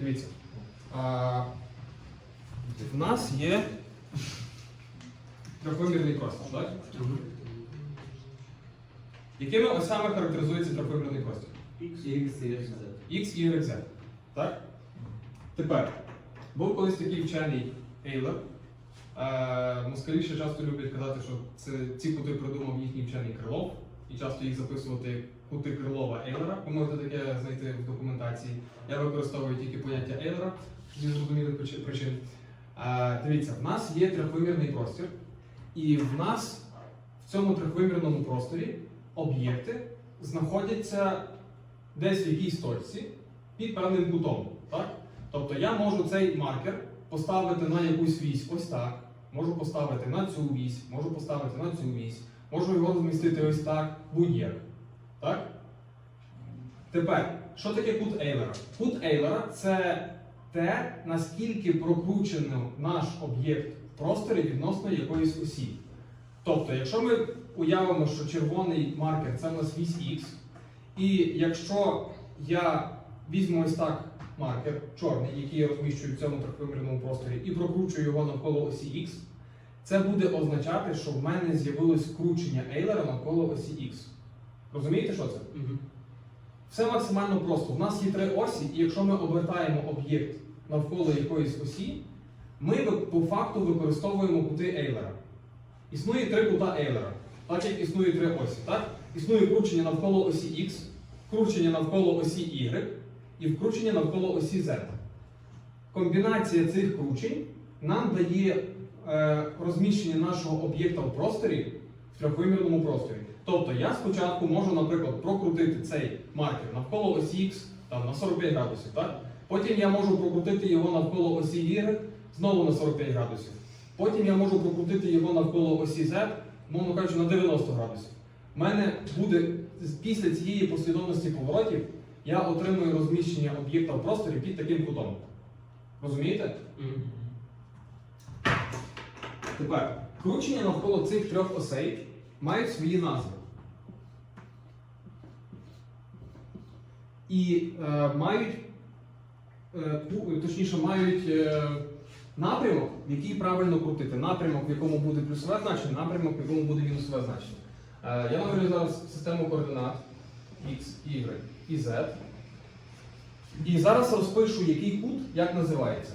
Дивіться. А, в нас є трьохвимірний простір, так? Якими осями характеризується трьохвимірний простір? X, Y, Z. X, Y, Z. Так? Тепер, був колись такий вчений Ейлер. Е, москалі ще часто люблять казати, що це, ці кути придумав їхній вчений Крилов, і часто їх записувати як кути Крилова Ейлера. Ви можете таке знайти в документації. Я використовую тільки поняття Ейлера зі зрозумілих причин. Дивіться, в нас є трьохвимірний простір, і в нас в цьому трьохвимірному просторі об'єкти знаходяться десь в якійсь точці під певним кутом. Так? Тобто я можу цей маркер поставити на якусь вісь ось так, можу поставити на цю вісь, можу поставити на цю вісь, можу його розмістити ось так, будь-як. Тепер, що таке кут Ейлера? Кут Ейлера це те, наскільки прокручено наш об'єкт в просторі відносно якоїсь осі. Тобто, якщо ми уявимо, що червоний маркер це у нас вісь X, і якщо я візьму ось так маркер чорний, який я розміщую в цьому трьохвимірному просторі, і прокручую його навколо осі X, це буде означати, що в мене з'явилось кручення Ейлера навколо осі X. Розумієте, що це? Все максимально просто. У нас є три осі, і якщо ми обертаємо об'єкт навколо якоїсь осі, ми по факту використовуємо кути Ейлера. Існує три кута Ейлера, так як існує три осі. Так? Існує кручення навколо осі X, кручення навколо осі Y і вкручення навколо осі Z. Комбінація цих кручень нам дає е, розміщення нашого об'єкта в просторі в трьохвимірному просторі. Тобто я спочатку можу, наприклад, прокрутити цей маркер навколо осі X там, на 45 градусів. Так? Потім я можу прокрутити його навколо осі Y знову на 45 градусів. Потім я можу прокрутити його навколо осі Z, мовно кажучи, на 90 градусів. У мене буде після цієї послідовності поворотів я отримую розміщення об'єкта в просторі під таким кутом. Розумієте? Тепер, кручення навколо цих трьох осей мають свої назви. І е, мають, е, точніше, мають е, напрямок, в який правильно крутити. Напрямок, в якому буде плюсове значення, напрямок, в якому буде мінусове значення. Е, я намалюю зараз систему координат X, Y і Z. І зараз розпишу, який кут як називається.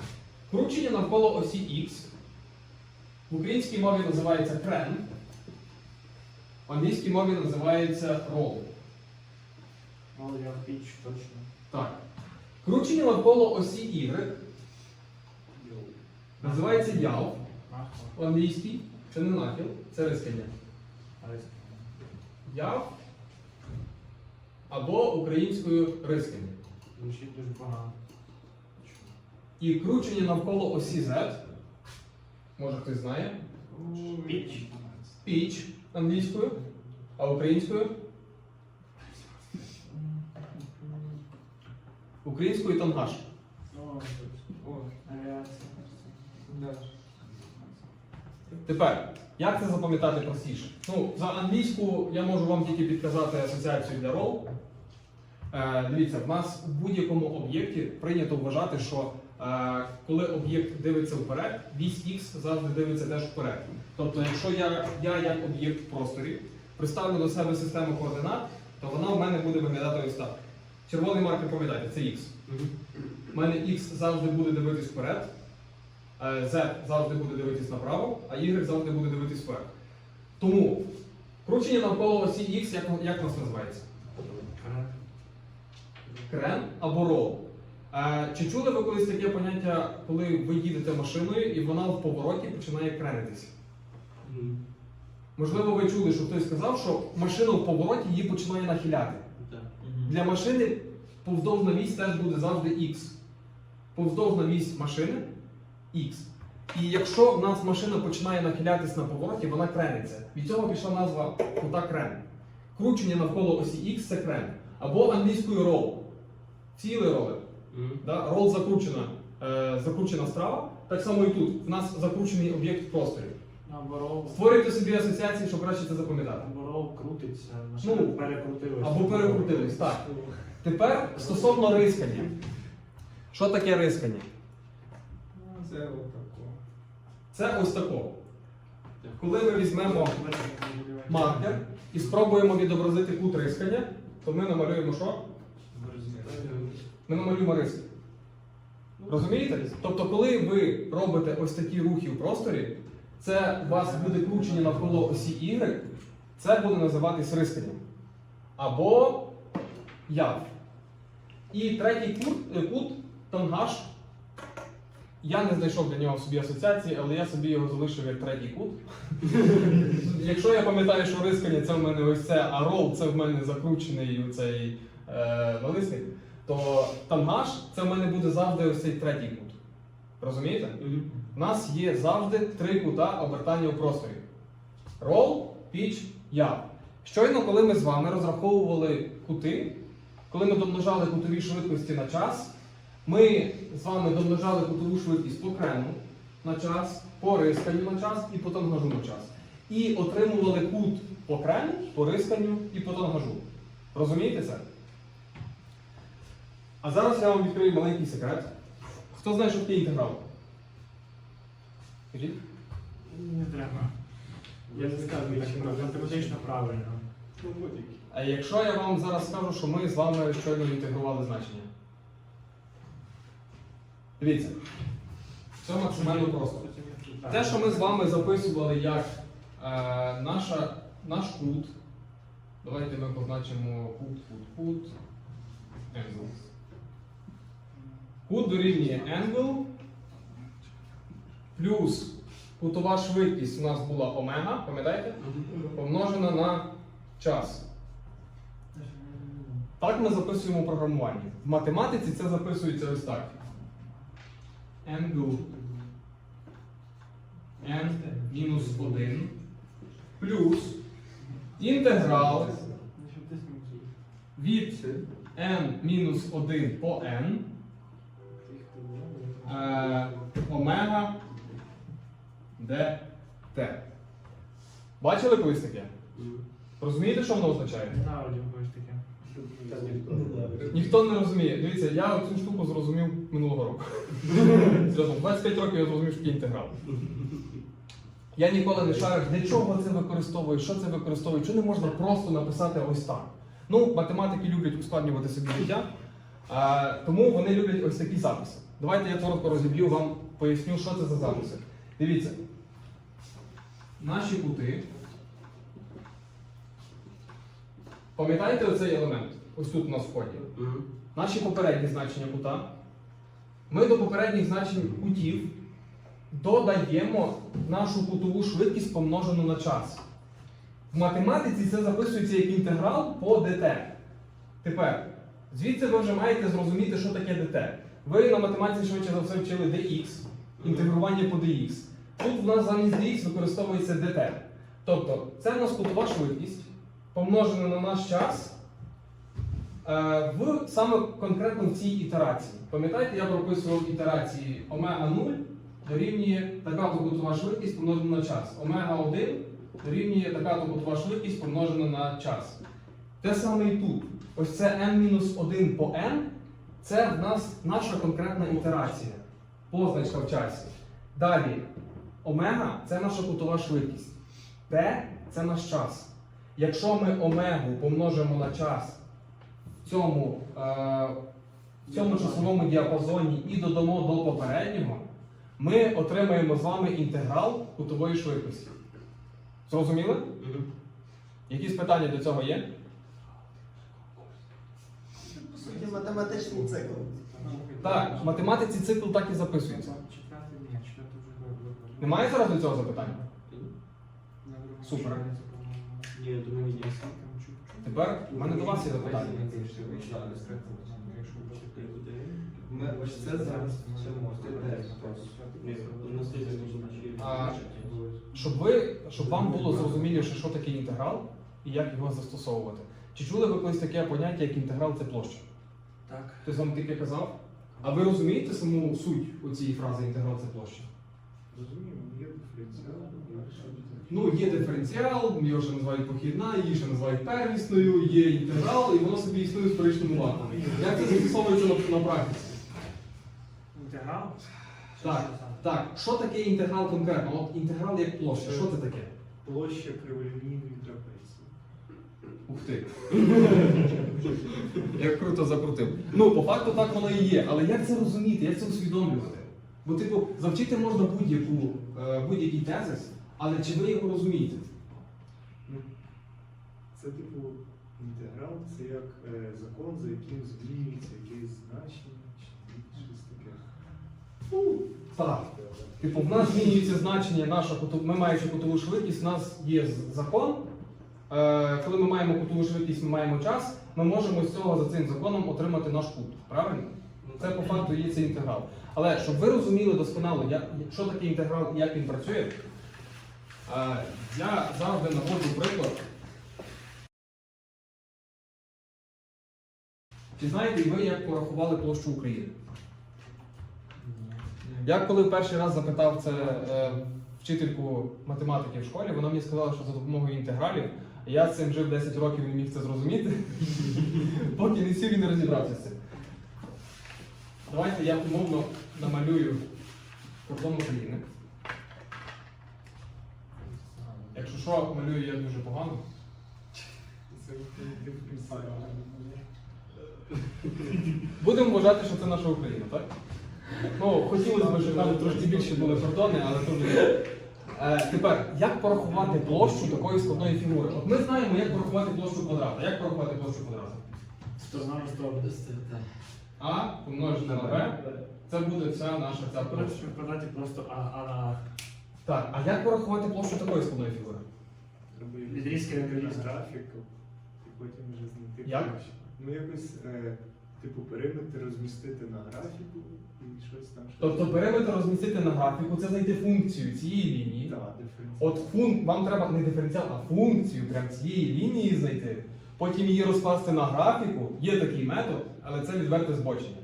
Кручення навколо осі X в українській мові називається крен, в англійській мові називається roll. Ну, я піч точно. Так. Кручення навколо осі Y називається яв Нахуй. в англійській. Це не нахил, це рискання. Яв або українською рискання. Звучить дуже погано. І кручення навколо осі Z, може хтось знає, Піч. піч англійською, а українською українською. Да. Тепер, як це запам'ятати простіше? Ну, за англійську я можу вам тільки підказати асоціацію для рол. Е, дивіться, в нас в будь-якому об'єкті прийнято вважати, що е, коли об'єкт дивиться вперед, вісь X завжди дивиться теж вперед. Тобто, якщо я, я як об'єкт в просторі приставлю до себе систему координат, то вона в мене буде виглядати ось так. Червоний маркер, пам'ятайте, це X. У мене X завжди буде дивитись вперед, е, Z завжди буде дивитись направо, а Y завжди буде дивитись вперед. Тому кручення навколо осі X, як, як у нас називається? Крен або рол. Е, Чи чули ви колись таке поняття, коли ви їдете машиною і вона в повороті починає кренитись? Можливо, ви чули, що хтось сказав, що машина в повороті її починає нахиляти. Для машини повздовжна вісь теж буде завжди X. Повздовжна вісь машини X. І якщо в нас машина починає нахилятись на повороті, вона крениться. Від цього пішла назва кута крен. Кручення навколо осі X це крен. Або англійською roll. Цілий ролик. Да? Рол закручена, е, закручена страва. Так само і тут. В нас закручений об'єкт в просторі. Або Створюйте собі асоціації, щоб краще це запам'ятати. Або рол крутиться, Ну, машина перекрутилась. або перекрутились, так. Тепер стосовно рискання. Що таке рискання? Ну, це отако. Це ось тако. Коли ми візьмемо маркер і спробуємо відобразити кут рискання, то ми намалюємо що? Ми намалюємо риски. Розумієте? Тобто, коли ви робите ось такі рухи в просторі, це у вас буде кручення навколо осі Y, це буде називатись рисканням. Або яв. І третій кут, е, кут тангаж. Я не знайшов для нього собі асоціації, але я собі його залишив як третій кут. Якщо я пам'ятаю, що рискання це в мене ось це, а рол це в мене закручений цей е, налисник, то тангаж це в мене буде завжди ось цей третій кут. Розумієте? У нас є завжди три кута обертання у просторі: рол, піч, яв. Щойно, коли ми з вами розраховували кути, коли ми домножали кутові швидкості на час, ми з вами домножали кутову швидкість по крену на час, по рисканню на час і по тангажу на час. І отримували кут по крену, по рисканню і по тангажу. Розумієте це? А зараз я вам відкрию маленький секрет. Хто знає, що таке інтеграл? Скажіть? Не треба. Я не скажу, так математично правильно. А якщо я вам зараз скажу, що ми з вами щойно інтегрували значення? Дивіться, це максимально просто. Те, що ми з вами записували як е, наша, наш кут, давайте ми позначимо кут, кут, кут. Кут дорівнює angle, плюс кутова швидкість у нас була омега, пам'ятаєте? Помножена на час. Так ми записуємо в програмуванні. В математиці це записується ось так. Angle n мінус 1 плюс інтеграл від n мінус 1 по n е, омега dt. Бачили колись таке? Розумієте, що воно означає? Ненавидів когось таке. Ніхто не розуміє. Дивіться, я цю штуку зрозумів минулого року. Серйозно, 25 років я зрозумів, що таке інтеграл. Я ніколи не шарив, для чого це використовують, що це використовують, що не можна просто написати ось так. Ну, математики люблять ускладнювати собі життя, тому вони люблять ось такі записи. Давайте я коротко розіб'ю вам, поясню, що це за записи. Дивіться. Наші кути. Пам'ятаєте оцей елемент? Ось тут у нас в ході. Наші попередні значення кута. Ми до попередніх значень кутів додаємо нашу кутову швидкість помножену на час. В математиці це записується як інтеграл по dt. Тепер, звідси ви вже маєте зрозуміти, що таке dt. Ви на математиці швидше за все вчили dx, інтегрування по dx. Тут в нас замість dx використовується dt. Тобто, це в нас кутова швидкість, помножена на наш час. Е, В саме конкретно в цій ітерації. Пам'ятаєте, я прописував ітерації омега 0 дорівнює така то кутова швидкість помножена на час. Омега 1 дорівнює така то кутова швидкість помножена на час. Те саме і тут. Ось це n-1 по n, це в нас наша конкретна ітерація, позначка в часі. Далі, омега це наша кутова швидкість. T це наш час. Якщо ми омегу помножимо на час в цьому, е, в цьому часовому діапазоні і додамо до попереднього, ми отримаємо з вами інтеграл кутової швидкості. Зрозуміли? Якісь питання до цього є? По суті, математичний цикл. Так, в математиці цикл так і записується. Немає зараз до цього запитання? Супер. Тепер в мене до вас є запитання. У А, Щоб ви, щоб вам було зрозуміліше, що таке інтеграл і як його застосовувати. Чи чули ви колись таке поняття, як інтеграл це площа? Так. Хтось вам таке казав? А ви розумієте саму суть у цієї фрази інтеграл це площа? Розумію, є диференціал. Ну, є диференціал, його ще називають похідна, її ще називають первісною, є інтеграл, і воно собі існує в сторичному вакуумі. Як це застосовується на, на практиці? Інтеграл? Так. Так, що таке інтеграл конкретно? От інтеграл як площа, що це таке? Площа криволінійної трапеції. Ух ти. Як круто закрутив. Ну, по факту так воно і є. Але як це розуміти, як це усвідомлювати? Бо, типу, завчити можна будь-яку, е, будь-який тезис, але чи ви його розумієте? Ну, це типу інтеграл, це як е, закон, за яким змінюється якесь значення, чи щось таке. Так. Типу, в нас змінюється значення наша куту... Ми маючи кутову швидкість, у нас є з- закон. Е, коли ми маємо кутову швидкість, ми маємо час, ми можемо з цього за цим законом отримати наш кут. Правильно? Це по факту є цей інтеграл. Але щоб ви розуміли досконало, як, що таке інтеграл і як він працює, е, я завжди наводжу приклад. Чи знаєте ви, як порахували площу України? Я коли перший раз запитав це е, вчительку математики в школі, вона мені сказала, що за допомогою інтегралів я з цим жив 10 років і не міг це зрозуміти, поки не сів і не розібрався з цим. Давайте я умовно намалюю кордон України. Якщо що, малюю я дуже погано. Будемо вважати, що це наша Україна, так? Ну, хотілося б, щоб там трошки більше були кордони, але. Е, тепер, як порахувати площу такої складної фігури? От ми знаємо, як порахувати площу квадрата. Як порахувати площу квадрата? Сторона на. А помножити на Б, це буде вся наша ця площа. В квадраті просто А, А на А. Так, а як порахувати площу такої складної фігури? Відрізки якийсь відрізки. графік, і потім вже знайти. Як? площу. Ну якось, е, типу, периметр розмістити на графіку і щось там. щось. Тобто периметр розмістити на графіку, це знайти функцію цієї лінії. Так, диференціал. От фун... вам треба не диференціал, а функцію прям цієї лінії знайти. Потім її розкласти на графіку. Є такий метод, але це відверте збочення.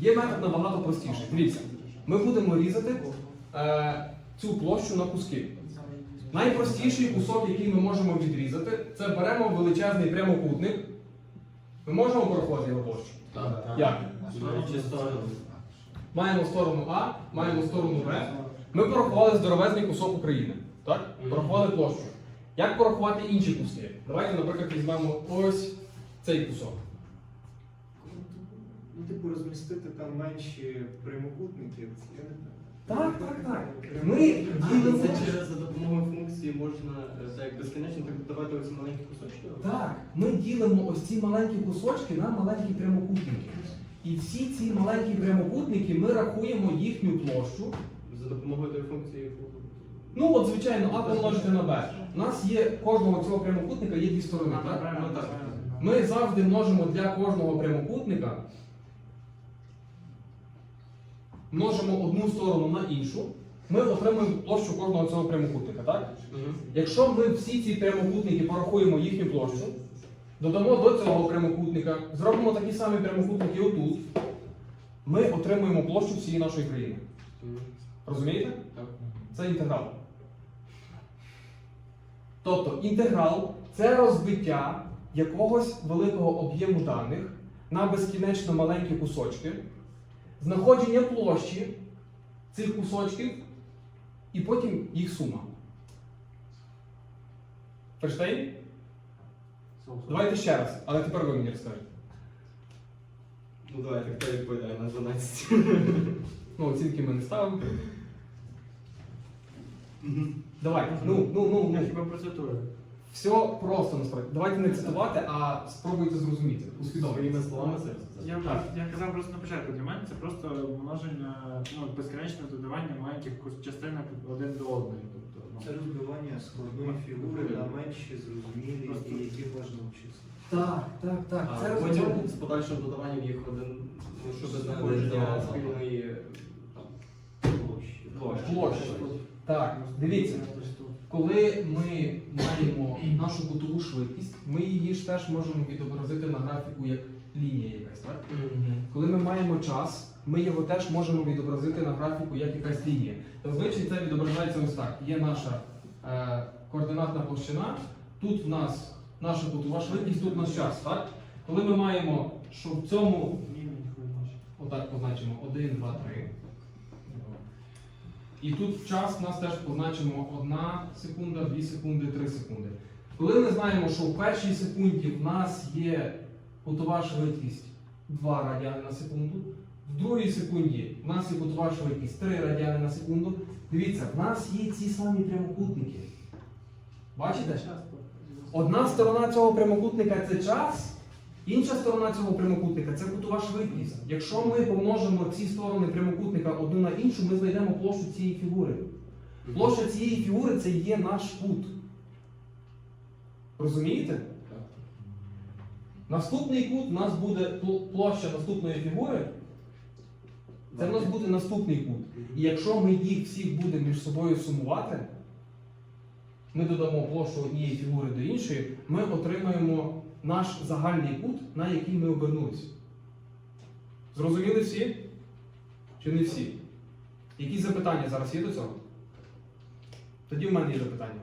Є метод набагато простіший. Дивіться, ми будемо різати е, цю площу на куски. Найпростіший кусок, який ми можемо відрізати, це беремо величезний прямокутник. Ми можемо порахувати його площу. Як? Маємо сторону А, маємо сторону Б. Ми порахували здоровезний кусок України. Так? Порахували площу. Як порахувати інші куски? Давайте, наприклад, візьмемо ось цей кусок. Ну, типу, розмістити там менші прямокутники, це я не знаю. Так, так, так. Ми ділимо. це через за допомогою функції можна е, так безкінечно так додавати оці маленькі кусочки? Так, ми ділимо ось ці маленькі кусочки на маленькі прямокутники. І всі ці маленькі прямокутники ми рахуємо їхню площу. За допомогою тої функції. Ну, от, звичайно, А помножити на Б. У нас є кожного цього прямокутника є дві сторони. Так? Ну, так. Ми завжди множимо для кожного прямокутника, множимо одну сторону на іншу, ми отримуємо площу кожного цього прямокутника. Так? Якщо ми всі ці прямокутники порахуємо їхню площу, додамо до цього прямокутника, зробимо такі самі прямокутники отут, ми отримуємо площу всієї нашої країни. Розумієте? Так. Це інтеграл. Тобто інтеграл це розбиття якогось великого об'єму даних на безкінечно маленькі кусочки, знаходження площі цих кусочків і потім їх сума. Ферштейн? Давайте ще раз, але тепер ви мені розкажете. Ну давайте, хто відповідає на 12. Ну, оцінки ми не ставимо. Давай, ну, ну, ну, Я ну. хіба процитую. Все просто насправді. Давайте не цитувати, а спробуйте зрозуміти. Своїми словами це Я, Так. я казав просто на початку, для мене це просто множення, ну, безкінечне додавання маленьких частинок один до одної. Це розбивання складної фігури на менші, зрозумілі, і які можна вчитися. Так, так, так. А потім розбивання. з подальшим додаванням їх один, ну, щоб Да, знаходження спільної площі. Площі. Так, дивіться. Коли ми маємо нашу кутову швидкість, ми її ж теж можемо відобразити на графіку як лінія якась, так? Коли ми маємо час, ми його теж можемо відобразити на графіку як якась лінія. Зазвичай це відображається ось так. Є наша е, координатна площина, тут в нас наша кутова швидкість, тут у нас час. Так? Коли ми маємо, що в цьому отак позначимо 1, 2, 3. І тут час у нас теж позначимо 1 секунда, 2 секунди, 3 секунди. Коли ми знаємо, що в першій секунді в нас є кутова швидкість 2 радіани на секунду, в другій секунді в нас є кутова швидкість 3 радіани на секунду. Дивіться, в нас є ці самі прямокутники. Бачите? Одна сторона цього прямокутника це час, інша сторона цього прямокутника це кутова швидкість. Якщо ми помножимо ці сторони прямокутника одну на іншу, ми знайдемо площу цієї фігури. Площа цієї фігури це є наш кут. Розумієте? Наступний кут у нас буде площа наступної фігури. Це в нас буде наступний кут. І якщо ми їх всіх будемо між собою сумувати, ми додамо площу однієї фігури до іншої, ми отримаємо наш загальний кут, на який ми обернулися. Зрозуміли всі? Чи не всі? Які запитання зараз є до цього? Тоді в мене є запитання.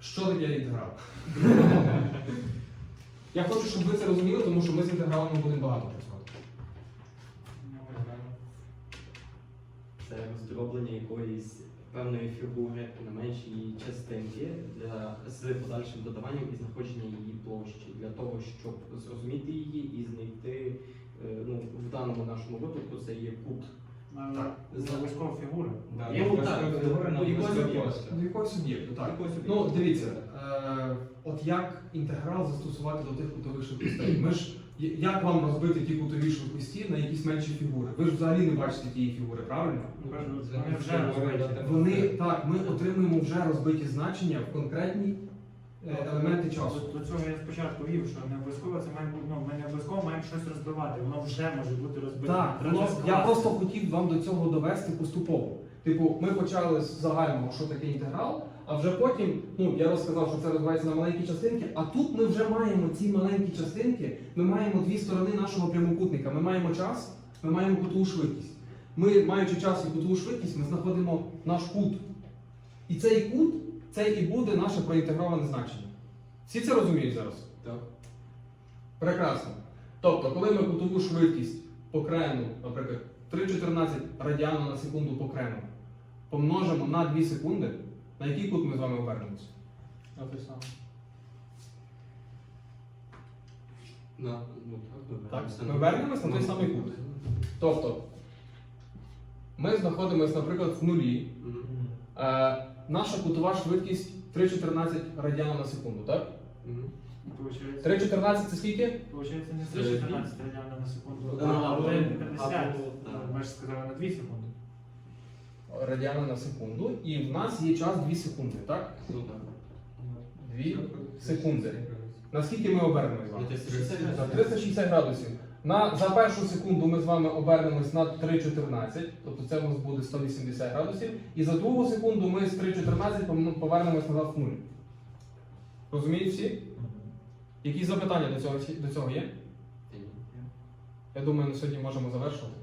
Що таке інтеграл? Я хочу, щоб ви це розуміли, тому що ми з інтегралами будемо багато працювати. Це роздроблення якоїсь певної фігури на менші її частинки для, з подальшим додаванням і знаходження її площі для того, щоб зрозуміти її і знайти, е, ну, в даному нашому випадку це є кут. Так. З фігури. Да, я так, фігури на якогось об'єкту. Ну, дивіться, от як інтеграл застосувати до тих кутових швидкостей? Ми ж, як вам розбити ті кутові швидкості на якісь менші фігури? Ви ж взагалі не бачите тієї фігури, правильно? Вони вже розбиті. Вони так, ми отримуємо вже розбиті значення в конкретні е, елементи часу. До цього я спочатку вів, що не обов'язково це має бути, ну, ми не обов'язково маємо щось розбивати, воно вже може бути розбите. Так, воно, я просто хотів вам до цього довести поступово. Типу, ми почали з загального, що таке інтеграл, а вже потім, ну я розказав, що це розбивається на маленькі частинки, а тут ми вже маємо ці маленькі частинки, ми маємо дві сторони нашого прямокутника. Ми маємо час, ми маємо кутову швидкість. Ми, маючи час і кутову швидкість, ми знаходимо наш кут. І цей кут, це і буде наше проінтегроване значення. Всі це розуміють зараз? Так. Прекрасно. Тобто, коли ми кутову швидкість по крену, наприклад, 3,14 радіану на секунду по крену, помножимо на 2 секунди, на який кут ми з вами обернемося? На, ну, так, Так, ми вернемось на той самий кут. Тобто, ми знаходимося, наприклад, в нулі. Е, наша кутова швидкість 3,14 радіану на секунду, так? 3,14 це скільки? получається не 314 радіана на секунду, а 1,50. Ми ж сказали на 2 секунди. Радіану на секунду. І в нас є час 2 секунди, так? Ну так. 2 секунди. Наскільки ми обернемось з вами? 360 На градусів. 360 градусів. На, за першу секунду ми з вами обернемось на 3,14, тобто це у нас буде 180 градусів. І за другу секунду ми з 3,14 повернемось назад в нуль. Розуміють всі? Які запитання до цього, до цього є? Я думаю, на сьогодні можемо завершувати.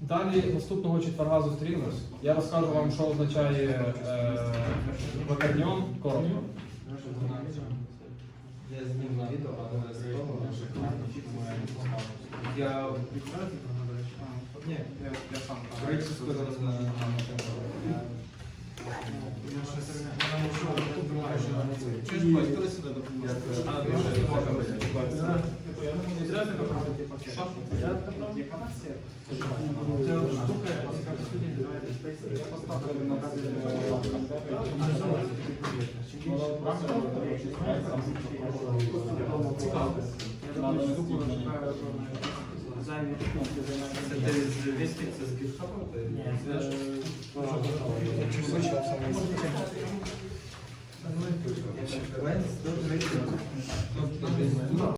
Далі наступного четверга зустрінемось. Я розкажу вам, що означає е, вакарніон коротко. Я зніму відео, але з того. Я ні, я, я сам зараз на Чуєш, бать, коли сюди допоможеш? Це з